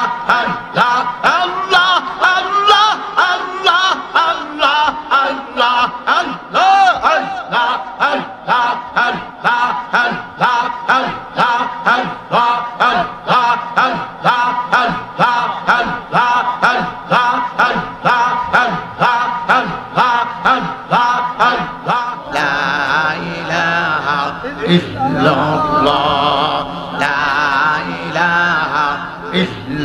La إلا الله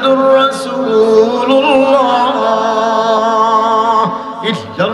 محمد رسول الله إلا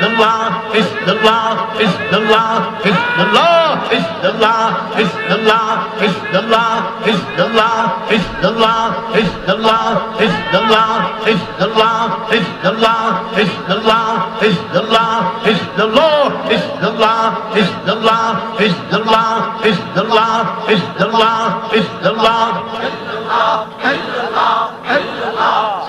the law, is the law, is the law, is the law, is the law, is the law, is the law, is the law, is the law, is the law, is the law, is the law, is the law, is the law, is the law, is the law, is the law, it's the law, it's the law, it's the law, it's the law, it's the law, it's the law, it's the law, it's the law, it's the law.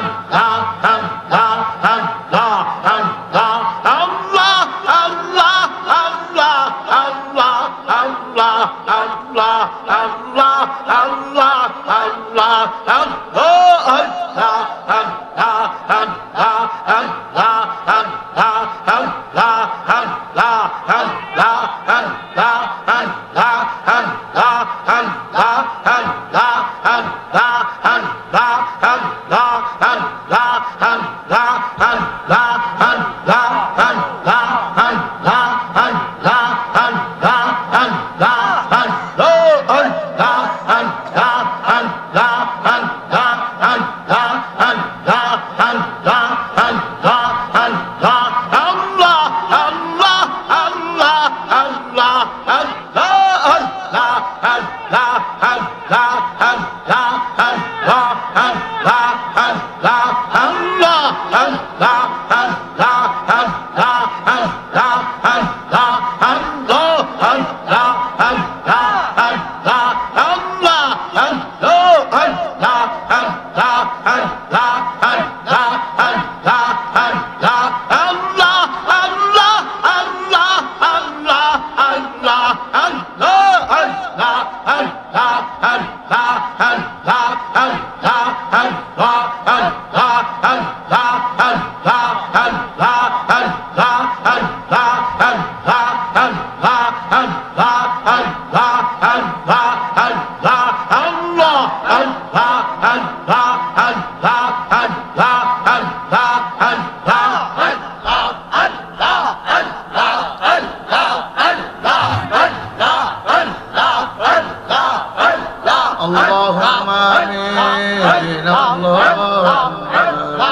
la la la la la la la la la la la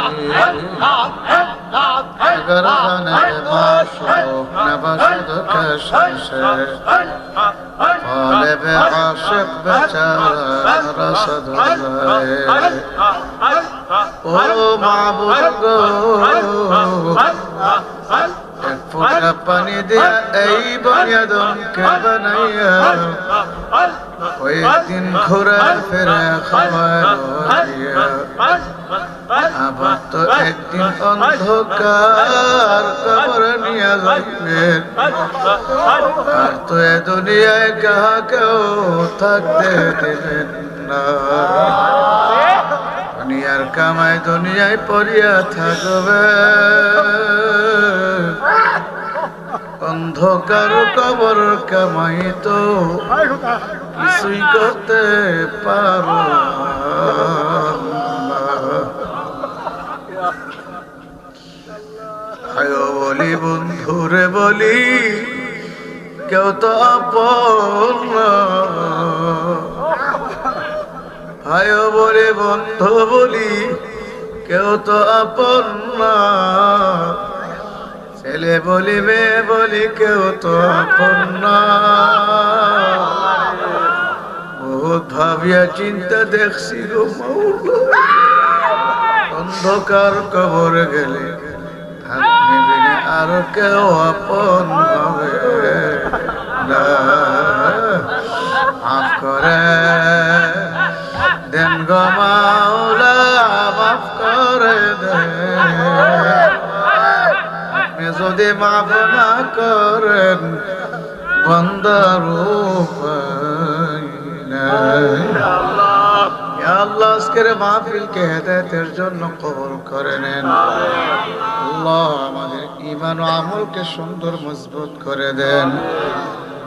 آمين اگر زنه باشو نباشد کششه قالب عاشق بچاره رسد الله ও মাবুদ গো এক ফোঁটা পানি দিয়া এই বনিয়াদমকে বানাইয়া ওই দিন ঘোরা ফেরা দিয়া আবার তো একদিন অন্ধকার কবর নিয়ে যাইবেন আর তো এ দুনিয়ায় কাহাকেও থাকতে দেবেন না কামায় দুনিয়ায় পড়িয়া থাকবে। অন্ধকার কবর কামাই তো কিছুই করতে পারো বলি বন্ধুরে বলি, কেউ তো আপন আয় বলে বন্ধু বলি, কেউ তো আপন না। ছেলে বলি, মেয়ে বলি, কেউ তো আপন না। বহুত ভাবিয়া চিন্তা দেখছি গো। অন্ধকার কবর গেলে আর কেউ আপন হবে না। করে। দেন গো মাওলা, মাফ করে দেন আপনি যদি মাফ না করেন, বন্দার আল্লাহ, আজকের মাহফিলকে হেদায়তের জন্য কবল করে নেন। আমাদের ইমান ও আমলকে সুন্দর মজবুত করে দেন।